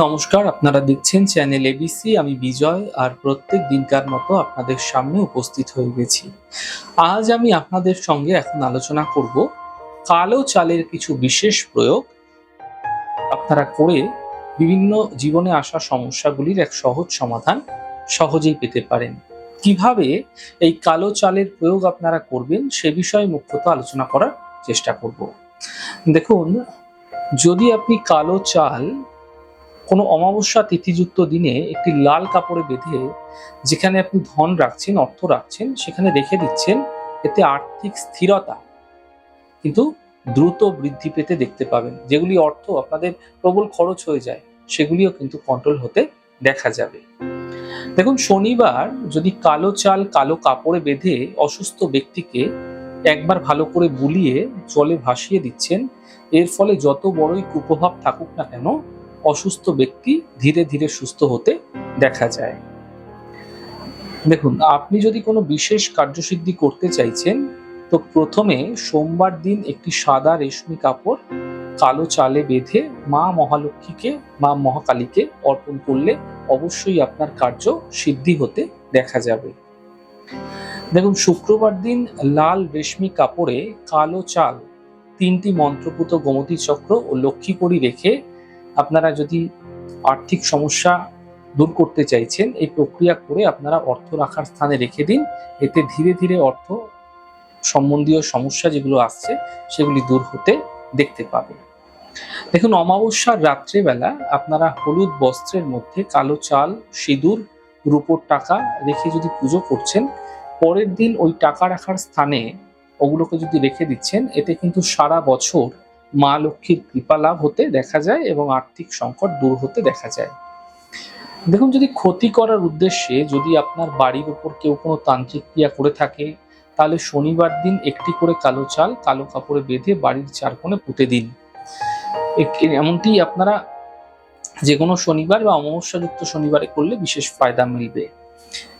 নমস্কার, আপনারা দেখছেন চ্যানেল এবিসি আমি বিজয় আর প্রত্যেক দিনকার মতো আপনাদের সামনে উপস্থিত হয়ে গেছি। আজ আমি আপনাদের সঙ্গে এখন আলোচনা করব কালো চালের কিছু বিশেষ প্রয়োগ। আপনারা করে বিভিন্ন জীবনে আসা সমস্যাগুলির এক সহজ সমাধান সহজেই পেতে পারেন। কীভাবে এই কালো চালের প্রয়োগ আপনারা করবেন সে বিষয়ে মুখ্যত আলোচনা করার চেষ্টা করব। দেখুন, যদি আপনি কালো চাল কোনো অমাবস্যা তিথিযুক্ত দিনে একটি লাল কাপড়ে বেঁধে যেখানে আপনি ধন রাখছেন, অর্থ রাখছেন, সেখানে রেখে দিচ্ছেন, এতে আর্থিক স্থিরতা কিন্তু দ্রুত বৃদ্ধি পেতে দেখতে পাবেন। যেগুলি অর্থ আপনাদের প্রবল খরচ হয়ে যায়, সেগুলিও কিন্তু কন্ট্রোল হতে দেখা যাবে। দেখুন, শনিবার যদি কালো চাল, কালো কাপড়ে বেঁধে অসুস্থ ব্যক্তিকে একবার ভালো করে বুলিয়ে জলে ভাসিয়ে দিচ্ছেন, এর ফলে যত বড়ই কুপ্রভাব থাকুক না কেন অসুস্থ ব্যক্তি ধীরে ধীরে সুস্থ হতে দেখা যায়। দেখুন, আপনি যদি কোনো বিশেষ কার্যসিদ্ধি করতে চাইছেন, তো প্রথমে সোমবার দিন একটি সাদা রেশমি কাপড় কালো চালে বেঁধে মা মহালক্ষ্মীকে, মা মহাকালীকে অর্পণ করলে অবশ্যই আপনার কার্য সিদ্ধি হতে দেখা যাবে। দেখুন, শুক্রবার দিন লাল রেশমি কাপড়ে কালো চাল, তিনটি মন্ত্রপুত গোমতী চক্র ও লক্ষ্মী করি রেখে আপনারা যদি আর্থিক সমস্যা দূর করতে চাইছেন, এই প্রক্রিয়া করে আপনারা অর্থ রাখার স্থানে রেখে দিন। এতে ধীরে ধীরে অর্থ সম্বন্ধীয় সমস্যা যেগুলো আসছে, সেগুলি দূর হতে দেখতে পাবেন। দেখুন, অমাবস্যার রাত্রেবেলা আপনারা হলুদ বস্ত্রের মধ্যে কালো চাল, সিঁদুর, রূপোর টাকা রেখে যদি পুজো করছেন, পরের দিন ওই টাকা রাখার স্থানে ওগুলোকে যদি রেখে দিচ্ছেন, এতে কিন্তু সারা বছর মা লক্ষ্মীর কৃপা লাভ হতে দেখা যায় এবং আর্থিক সংকট দূর হতে দেখা যায়। দেখুন, যদি ক্ষতি করার উদ্দেশ্যে যদি আপনার বাড়ির উপর কেউ কোনো তান্ত্রিক ক্রিয়া করে থাকে, তাহলে শনিবার দিন একটি করে কালো চাল, কালো কাপড়ে বেঁধে বাড়ির চার কোণে পুঁতে দিন। এমনটি আপনারা যে কোনো শনিবার বা অমাবস্যাযুক্ত শনিবারে করলে বিশেষ ফায়দা মিলবে।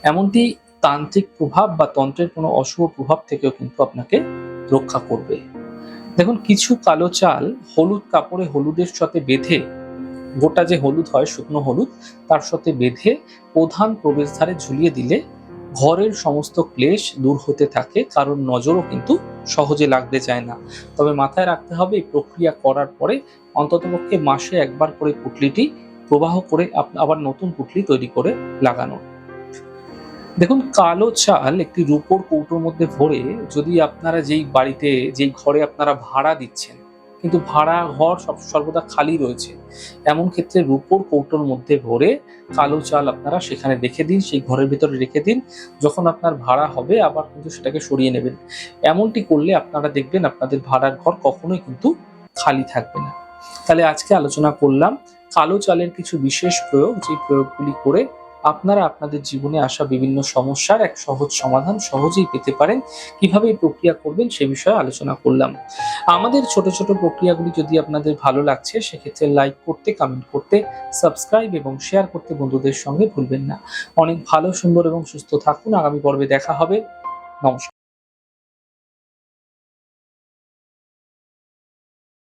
এমনটি তান্ত্রিক প্রভাব বা তন্ত্রের কোনো অশুভ প্রভাব থেকেও কিন্তু আপনাকে রক্ষা করবে। দেখুন, কিছু কালো চাল হলুদ কাপড়ে হলুদের সাথে বেঁধে, গোটা যে হলুদ হয়, শুকনো হলুদ, তার সাথে বেঁধে প্রধান প্রবেশদ্বারে ঝুলিয়ে দিলে ঘরের সমস্ত ক্লেশ দূর হতে থাকে, কারণ নজরও কিন্তু সহজে লাগতে চায় না। তবে মাথায় রাখতে হবে, এই প্রক্রিয়া করার পরে অন্ততপক্ষে মাসে একবার করে পুটলিটি প্রবাহ করে আবার নতুন পুটলি তৈরি করে লাগানো। দেখুন, কালো চাল একটি রূপোর কৌটোর মধ্যে ভরে যদি আপনারা যেই বাড়িতে, যেই ঘরে আপনারা ভাড়া দিচ্ছেন, কিন্তু ভাড়া ঘর সব, সর্বদা খালি রয়েছে, এমন ক্ষেত্রে রূপোর কৌটোর মধ্যে ভরে কালো চাল আপনারা সেখানে রেখে দিন, সেই ঘরের ভিতরে রেখে দিন, যখন আপনার ভাড়া হবে আবার কিন্তু সেটাকে সরিয়ে নেবেন। এমনটি করলে আপনারা দেখবেন আপনাদের ভাড়ার ঘর কখনোই কিন্তু খালি থাকবে না। তাহলে আজকে আলোচনা করলাম, কালো চালের কিছু বিশেষ প্রয়োগ যে প্রয়োগগুলি করে আপনারা আপনাদের জীবনে আসা বিভিন্ন সমস্যার এক সহজ সমাধান সহজেই পেতে পারেন। কীভাবে এই প্রক্রিয়া করবেন সে বিষয়ে আলোচনা করলাম। আমাদের ছোট ছোট প্রক্রিয়াগুলি যদি আপনাদের ভালো লাগছে, সেক্ষেত্রে লাইক করতে কমেন্ট করতে সাবস্ক্রাইব এবং শেয়ার করতে বন্ধুদের সঙ্গে ভুলবেন না। অনেক ভালো, সুন্দর এবং সুস্থ থাকুন। আগামী পর্বে দেখা হবে। নমস্কার।